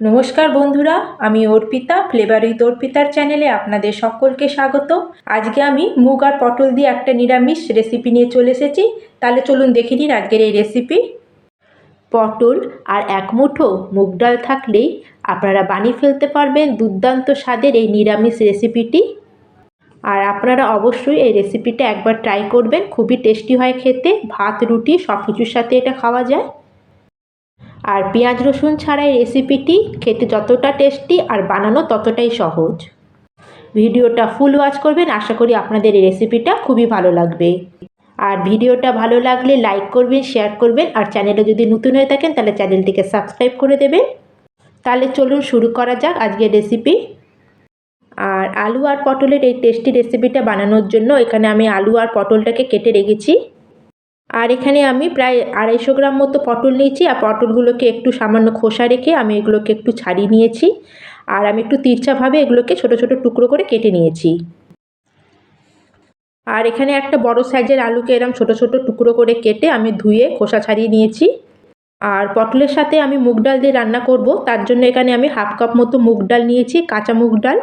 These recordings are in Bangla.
নমস্কার বন্ধুরা, আমি অর্পিতা ফ্লেভার উইথ অর্পিতার চ্যানেলে আপনাদের সকলকে স্বাগত। আজকে আমি মুগ আর পটল দিয়ে একটা নিরামিষ রেসিপি নিয়ে চলে এসেছি। তাহলে চলুন দেখে নিন আজকের এই রেসিপি পটল আর এক মুঠো মুগ ডাল থাকলেই আপনারা বানিয়ে ফেলতে পারবেন দুর্দান্ত স্বাদের এই নিরামিষ রেসিপিটি আর আপনারা অবশ্যই এই রেসিপিটা একবার ট্রাই করবেন, খুবই টেস্টি হয় খেতে। ভাত, রুটি সব কিছুর সাথে এটা খাওয়া যায়। আর পেঁয়াজ রসুন ছাড়া এই রেসিপিটি খেতে যতটা টেস্টি আর বানানো ততটাই সহজ। ভিডিওটা ফুল ওয়াচ করবেন, আশা করি আপনাদের এই রেসিপিটা খুবই ভালো লাগবে। আর ভিডিওটা ভালো লাগলে লাইক করবেন শেয়ার করবেন, আর চ্যানেলে যদি নতুন হয়ে থাকেন, তাহলে চ্যানেলটিকে সাবস্ক্রাইব করে দেবেন। তাহলে চলুন শুরু করা যাক আজকের রেসিপি আর আলু আর পটলের এই টেস্টি রেসিপিটা বানানোর জন্য এখানে আমি আলু আর পটলটাকে কেটে রেখেছি। আর এখানে আমি প্রায় আড়াইশো গ্রাম মতো পটল নিয়েছি, আর পটলগুলোকে একটু সামান্য খোসা রেখে আমি এগুলোকে একটু ছাড়িয়ে নিয়েছি। আর আমি একটু তিরছাভাবে এগুলোকে ছোট ছোট টুকরো করে কেটে নিয়েছি। আর এখানে একটা বড় সাইজের আলুকে এরম ছোট ছোট টুকরো করে কেটে আমি ধুয়ে খোসা ছাড়িয়ে নিয়েছি। আর পটলের সাথে আমি মুগ ডাল দিয়ে রান্না করব, তার জন্য এখানে আমি হাফ কাপ মতো মুগ ডাল নিয়েছি, কাঁচা মুগ ডাল।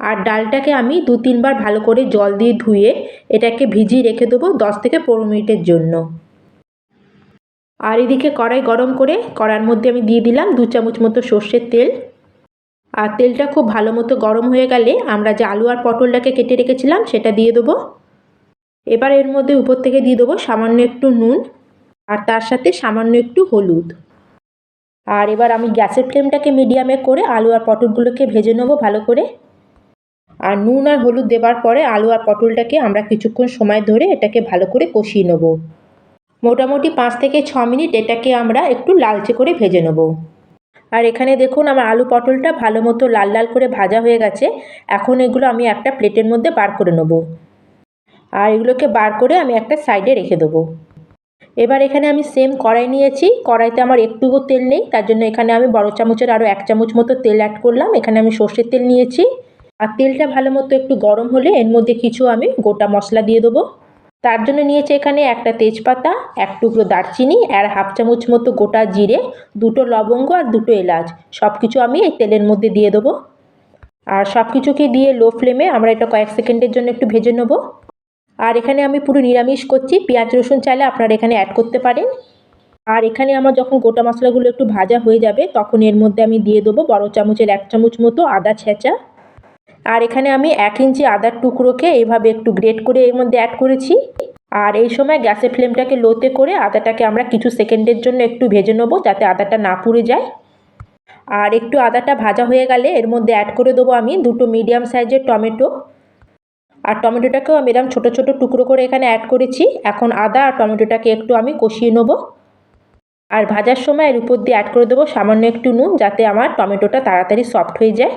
আর ডালটাকে আমি দু তিনবার ভালো করে জল দিয়ে ধুয়ে এটাকে ভিজিয়ে রেখে দেবো দশ থেকে পনেরো মিনিটের জন্য। আর এদিকে কড়াই গরম করে কড়ার মধ্যে আমি দিয়ে দিলাম দু চামচ মতো সর্ষের তেল। আর তেলটা খুব ভালো মতো গরম হয়ে গেলে আমরা যে আলু আর পটলটাকে কেটে রেখেছিলাম সেটা দিয়ে দেবো। এবার এর মধ্যে উপর থেকে দিয়ে দেবো সামান্য একটু নুন আর তার সাথে সামান্য একটু হলুদ। আর এবার আমি গ্যাসের ফ্লেমটাকে মিডিয়ামে করে আলু আর পটলগুলোকে ভেজে নেব ভালো করে। আর নুন আর হলুদ দেবার পরে আলু আর পটলটাকে আমরা কিছুক্ষণ সময় ধরে এটাকে ভালো করে কষিয়ে নেব। মোটামুটি পাঁচ থেকে ছ মিনিট এটাকে আমরা একটু লালচে করে ভেজে নেব। আর এখানে দেখুন আমার আলু পটলটা ভালো মতো লাল লাল করে ভাজা হয়ে গেছে। এখন এগুলো আমি একটা প্লেটের মধ্যে বার করে নেব। আর এগুলোকে বার করে আমি একটা সাইডে রেখে দেবো। এবার এখানে আমি সেম কড়াই নিয়েছি। কড়াইতে আমার একটুকু তেল নেই, তার জন্য এখানে আমি বড় চামচের আরও এক চামচ মতো তেল অ্যাড করলাম। এখানে আমি সর্ষের তেল নিয়েছি। আর তেলটা ভালো মতো একটু গরম হলে এর মধ্যে কিছু আমি গোটা মশলা দিয়ে দেবো। তার জন্য নিয়েছে এখানে একটা তেজপাতা, এক টুকরো দারচিনি আর হাফ চামচ মতো গোটা জিরে, দুটো লবঙ্গ আর দুটো এলাচ। সব কিছু আমি এই তেলের মধ্যে দিয়ে দেবো। আর সব কিছুকে দিয়ে লো ফ্লেমে আমরা এটা কয়েক সেকেন্ডের জন্য একটু ভেজে নেব। আর এখানে আমি পুরো নিরামিষ করছি। পেঁয়াজ, রসুন চাইলে আপনারা এখানে অ্যাড করতে পারেন। আর এখানে আমার যখন গোটা মশলাগুলো একটু ভাজা হয়ে যাবে, তখন এর মধ্যে আমি দিয়ে দেবো বড় চামচের এক চামচ মতো আদা ছেঁচা। আর এখানে আমি এক ইঞ্চি আদার টুকরোকে এইভাবে একটু গ্রেট করে এর মধ্যে অ্যাড করেছি। আর এই সময় গ্যাসের ফ্লেমটাকে লোতে করে আদাটাকে আমরা কিছু সেকেন্ডের জন্য একটু ভেজে নেব যাতে আদাটা না পুড়ে যায়। আর একটু আদাটা ভাজা হয়ে গেলে এর মধ্যে অ্যাড করে দেবো আমি দুটো মিডিয়াম সাইজের টমেটো। আর টমেটোটাকেও আমি এরকম ছোটো ছোটো টুকরো করে এখানে অ্যাড করেছি। এখন আদা আর টমেটোটাকে একটু আমি কষিয়ে নেব। আর ভাজার সময় এর উপর দিয়ে অ্যাড করে দেবো সামান্য একটু নুন যাতে আমার টমেটোটা তাড়াতাড়ি সফট হয়ে যায়।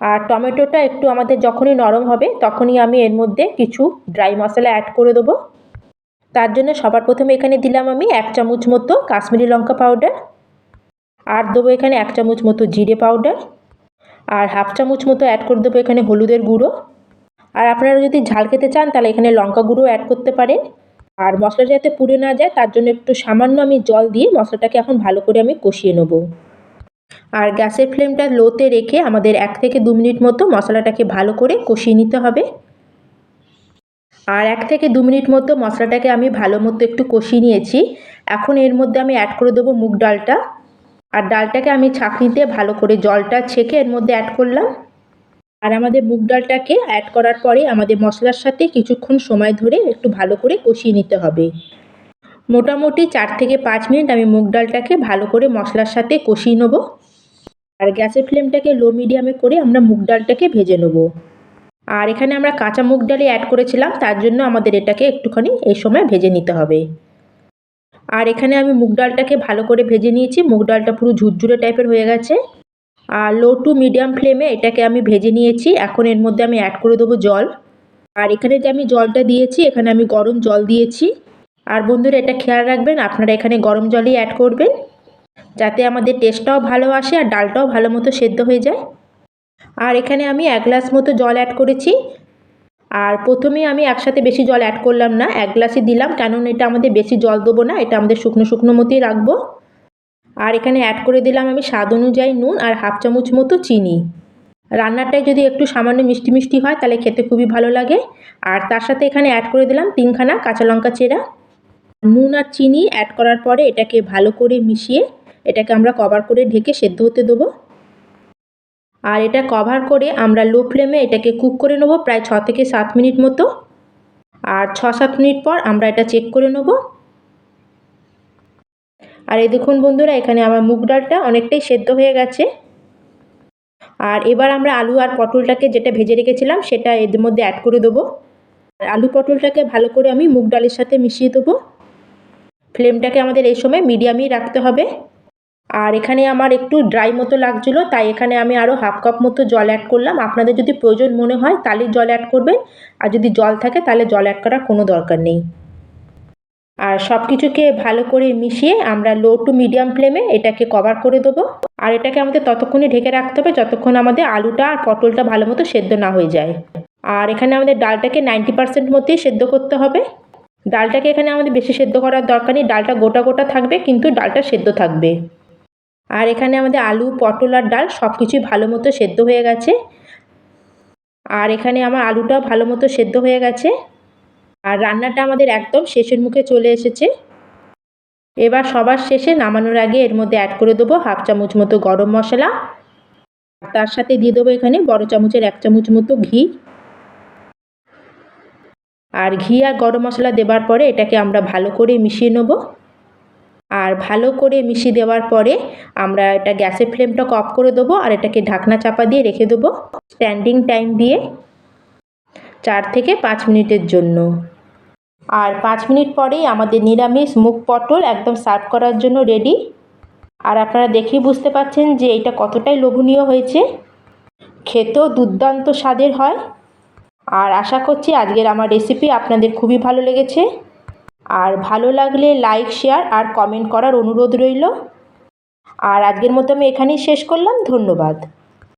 আর টমেটোটা একটু আমাদের যখনই নরম হবে, তখনই আমি এর মধ্যে কিছু ড্রাই মশলা অ্যাড করে দেবো। তার জন্য সবার প্রথমে এখানে দিলাম আমি এক চামচ মতো কাশ্মীরি লঙ্কা পাউডার আর দেবো এখানে এক চামচ মতো জিরে পাউডার আর হাফ চামচ মতো অ্যাড করে দেবো এখানে হলুদের গুঁড়ো। আর আপনারা যদি ঝাল খেতে চান, তাহলে এখানে লঙ্কা গুঁড়ো অ্যাড করতে পারেন। আর মশলাটা যাতে পুড়ে না যায়, তার জন্য একটু সামান্য আমি জল দিয়ে মশলাটাকে এখন ভালো করে আমি কষিয়ে নেব। আর গ্যাসের ফ্লেমটা লোতে রেখে আমাদের এক থেকে দু মিনিট মতো মশলাটাকে ভালো করে কষিয়ে নিতে হবে। আর এক থেকে দু মিনিট মতো মশলাটাকে আমি ভালো মতো একটু কষিয়ে নিয়েছি। এখন এর মধ্যে আমি অ্যাড করে দেবো মুগ ডালটা। আর ডালটাকে আমি ছাঁকনিতে ভালো করে জলটা ছেঁকে এর মধ্যে অ্যাড করলাম। আর আমাদের মুগ ডালটাকে অ্যাড করার পরে আমাদের মশলার সাথে কিছুক্ষণ সময় ধরে একটু ভালো করে কষিয়ে নিতে হবে। মোটামুটি চার থেকে পাঁচ মিনিট আমি মুগ ডালটাকে ভালো করে মশলার সাথে কষিয়ে নেব। আর গ্যাসের ফ্লেমটাকে লো মিডিয়ামে করে আমরা মুগ ডালটাকে ভেজে নেব। আর এখানে আমরা কাঁচা মুগ ডালই অ্যাড করেছিলাম, তার জন্য আমাদের এটাকে একটুখানি এই সময় ভেজে নিতে হবে। আর এখানে আমি মুগ ডালটাকে ভালো করে ভেজে নিয়েছি, মুগ ডালটা পুরো ঝুরঝুরে টাইপের হয়ে গেছে। আর লো টু মিডিয়াম ফ্লেমে এটাকে আমি ভেজে নিয়েছি, এখন এর মধ্যে আমি অ্যাড করে দেবো জল। আর এখানে যে আমি জলটা দিয়েছি, এখানে আমি গরম জল দিয়েছি। আর বন্ধুরা, এটা খেয়াল রাখবেন, আপনারা এখানে গরম জলই অ্যাড করবেন, যাতে আমাদের টেস্টটাও ভালো আসে আর ডালটাও ভালো মতো সেদ্ধ হয়ে যায়। আর এখানে আমি এক গ্লাস মতো জল অ্যাড করেছি। আর প্রথমেই আমি একসাথে বেশি জল অ্যাড করলাম না, এক গ্লাসই দিলাম, কেননা এটা আমাদের বেশি জল দেবো না, এটা আমাদের শুকনো শুকনো মতোই রাখব। আর এখানে অ্যাড করে দিলাম আমি স্বাদ অনুযায়ী নুন আর হাফ চামচ মতো চিনি। রান্নাটায় যদি একটু সামান্য মিষ্টি মিষ্টি হয়, তাহলে খেতে খুবই ভালো লাগে। আর তার সাথে এখানে অ্যাড করে দিলাম তিনখানা কাঁচা লঙ্কা চেরা। নুন আর চিনি অ্যাড করার পরে এটাকে ভালো করে মিশিয়ে এটাকে আমরা কভার করে ঢেকে সেদ্ধ হতে দেবো। আর এটা কভার করে আমরা লো ফ্লেমে এটাকে কুক করে নেব প্রায় ছ থেকে সাত মিনিট মতো। আর ছ সাত মিনিট পর আমরা এটা চেক করে নেব। আর এই দেখুন বন্ধুরা, এখানে আমার মুগ ডালটা অনেকটাই সেদ্ধ হয়ে গেছে। আর এবার আমরা আলু আর পটলটাকে যেটা ভেজে রেখেছিলাম সেটা এর মধ্যে অ্যাড করে দেবো। আলু পটলটাকে ভালো করে আমি মুগ ডালের সাথে মিশিয়ে দেবো। ফ্লেমটাকে আমাদের এই সময় মিডিয়ামই রাখতে হবে। আর এখানে আমার একটু ড্রাই মতো লাগছিল, তাই এখানে আমি আরও হাফ কাপ মতো জল অ্যাড করলাম। আপনাদের যদি প্রয়োজন মনে হয় তাহলে জল অ্যাড করবেন, আর যদি জল থাকে তাহলে জল অ্যাড করার কোনো দরকার নেই। আর সব কিছুকে ভালো করে মিশিয়ে আমরা লো টু মিডিয়াম ফ্লেমে এটাকে কভার করে দেবো। আর এটাকে আমাদের ততক্ষণই ঢেকে রাখতে হবে যতক্ষণ আমাদের আলুটা আর পটলটা ভালো মতো সেদ্ধ না হয়ে যায়। আর এখানে আমাদের ডালটাকে নাইনটি পার্সেন্ট মতোই সেদ্ধ করতে হবে। ডালটাকে এখানে আমাদের বেশি সেদ্ধ করার দরকার নেই। ডালটা গোটা গোটা থাকবে, কিন্তু ডালটা সেদ্ধ থাকবে। আর এখানে আমাদের আলু, পটল আর ডাল সব কিছুই ভালো মতো সেদ্ধ হয়ে গেছে। আর এখানে আমার আলুটাও ভালো মতো সেদ্ধ হয়ে গেছে। আর রান্নাটা আমাদের একদম শেষের মুখে চলে এসেছে। এবার সবার শেষে নামানোর আগে এর মধ্যে অ্যাড করে দেবো হাফ চামচ মতো গরম মশলা। তার সাথে দিয়ে দেবো এখানে বড় চামচের এক চামচ মতো ঘি। আর ঘি আর গরম মশলা দেবার পরে এটাকে আমরা ভালো করে মিশিয়ে নেব। আর ভালো করে মিশিয়ে দেওয়ার পরে আমরা এটা গ্যাসের ফ্লেমটা অফ করে দেবো আর এটাকে ঢাকনা চাপা দিয়ে রেখে দেবো স্ট্যান্ডিং টাইম দিয়ে চার থেকে পাঁচ মিনিটের জন্য। আর পাঁচ মিনিট পরেই আমাদের নিরামিষ মুখ পটল একদম সার্ভ করার জন্য রেডি। আর আপনারা দেখেই বুঝতে পারছেন যে এটা কতটাই লোভনীয় হয়েছে। খেতেও দুর্দান্ত স্বাদের হয়। আর আশা করছি আজকের আমার রেসিপি আপনাদের খুবই ভালো লেগেছে। আর ভালো লাগলে লাইক শেয়ার আর কমেন্ট করার অনুরোধ রইল। আর আজকের মতো আমি এখানেই শেষ করলাম। ধন্যবাদ।